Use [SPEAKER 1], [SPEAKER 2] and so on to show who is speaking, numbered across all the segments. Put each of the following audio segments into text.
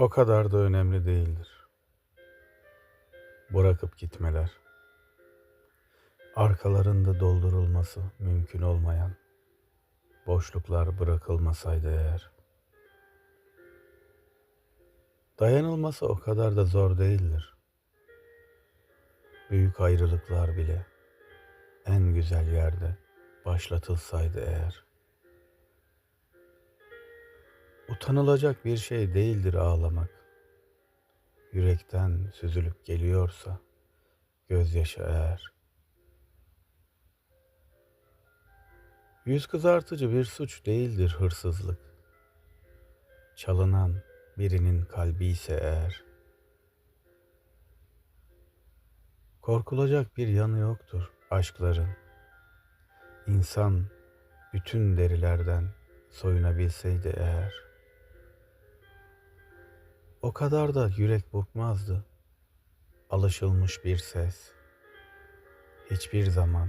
[SPEAKER 1] O kadar da önemli değildir. Bırakıp gitmeler. Arkalarında doldurulması mümkün olmayan boşluklar bırakılmasaydı eğer. Dayanılması o kadar da zor değildir. Büyük ayrılıklar bile en güzel yerde başlatılsaydı eğer. Utanılacak bir şey değildir ağlamak. Yürekten süzülüp geliyorsa gözyaşı eğer. Yüz kızartıcı bir suç değildir hırsızlık. Çalınan birinin kalbi ise eğer. Korkulacak bir yanı yoktur aşkların. İnsan bütün derilerden soyunabilseydi eğer. O kadar da yürek burkmazdı. Alışılmış bir ses. Hiçbir zaman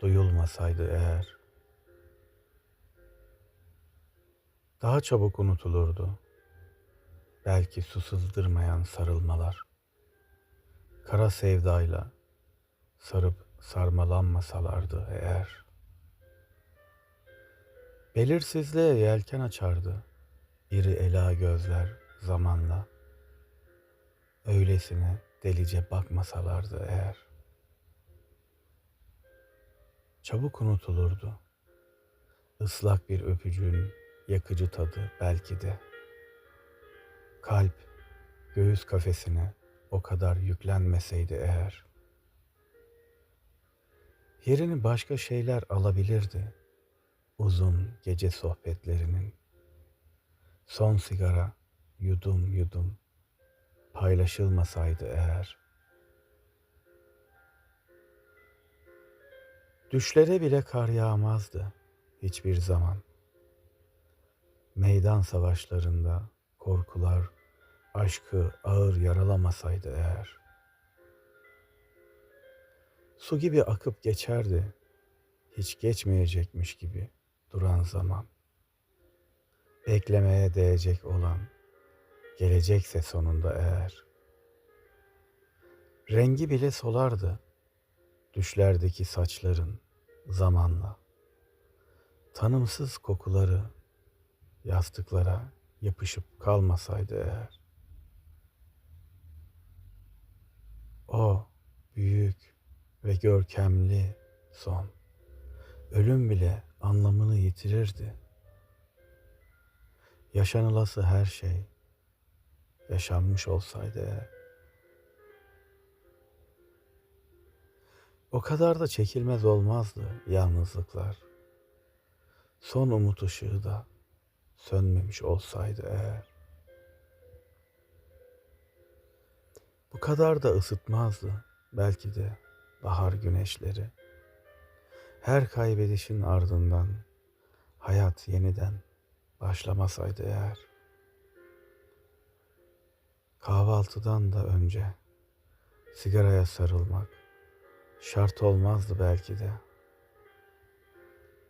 [SPEAKER 1] duyulmasaydı eğer. Daha çabuk unutulurdu. Belki su sızdırmayan sarılmalar. Kara sevdayla sarıp sarmalanmasalardı eğer. Belirsizliğe yelken açardı iri ela gözler zamanla. Öylesine delice bakmasalardı eğer. Çabuk unutulurdu. Islak bir öpücüğün yakıcı tadı belki de. Kalp göğüs kafesine o kadar yüklenmeseydi eğer. Yerini başka şeyler alabilirdi. Uzun gece sohbetlerinin. Son sigara yudum yudum paylaşılmasaydı eğer. Düşlere bile kar yağmazdı hiçbir zaman. Meydan savaşlarında korkular aşkı ağır yaralamasaydı eğer. Su gibi akıp geçerdi, hiç geçmeyecekmiş gibi duran zaman. Beklemeye değecek olan gelecekse sonunda eğer. Rengi bile solardı düşlerdeki saçların zamanla. Tanımsız kokuları yastıklara yapışıp kalmasaydı eğer. O büyük ve görkemli son. Ölüm bile anlamını yitirirdi. Yaşanılası her şey yaşanmış olsaydı eğer. O kadar da çekilmez olmazdı yalnızlıklar. Son umut ışığı da sönmemiş olsaydı eğer. Bu kadar da ısıtmazdı belki de bahar güneşleri. Her kaybedişin ardından hayat yeniden başlamasaydı eğer. Kahvaltıdan da önce sigaraya sarılmak şart olmazdı belki de.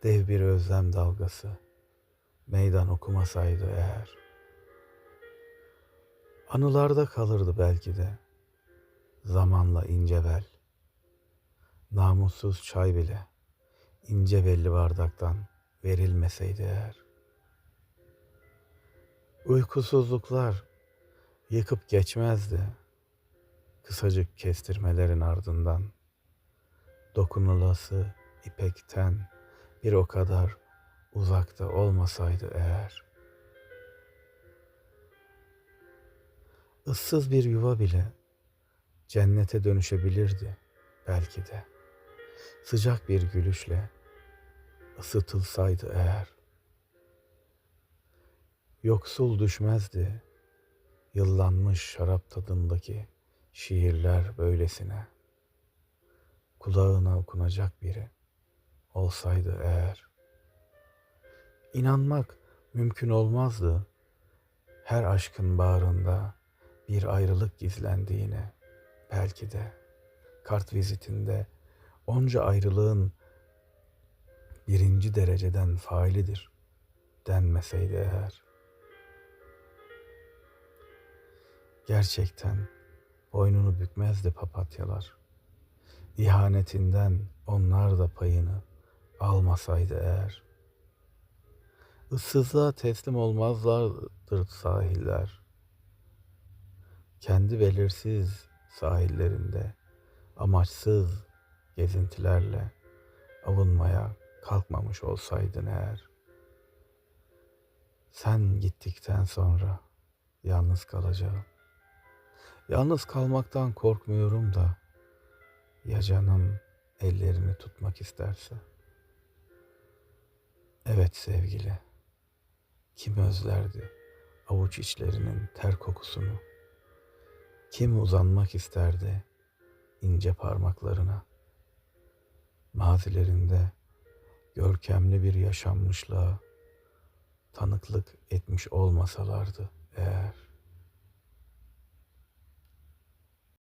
[SPEAKER 1] Dev bir özlem dalgası meydan okumasaydı eğer. Anılarda kalırdı belki de zamanla ince bel. Namussuz çay bile ince belli bardaktan verilmeseydi eğer. Uykusuzluklar yıkıp geçmezdi. Kısacık kestirmelerin ardından dokunulası ipekten bir o kadar uzakta olmasaydı eğer. ıssız bir yuva bile cennete dönüşebilirdi belki de. Sıcak bir gülüşle ısıtılsaydı eğer. Yoksul düşmezdi yıllanmış şarap tadındaki şiirler böylesine. Kulağına okunacak biri olsaydı eğer. İnanmak mümkün olmazdı her aşkın bağrında bir ayrılık gizlendiğine belki de kart vizitinde onca ayrılığın birinci dereceden failidir denmeseydi eğer. Gerçekten boynunu bükmezdi papatyalar. İhanetinden onlar da payını almasaydı eğer. Issızlığa teslim olmazlardır sahiller. Kendi belirsiz sahillerinde amaçsız gezintilerle avunmaya kalkmamış olsaydın eğer. Sen gittikten sonra yalnız kalacağım. Yalnız kalmaktan korkmuyorum da ya canım ellerini tutmak isterse. Evet sevgili. Kim özlerdi avuç içlerinin ter kokusunu? Kim uzanmak isterdi ince parmaklarına? Mazilerinde görkemli bir yaşanmışlığa tanıklık etmiş olmasalardı eğer.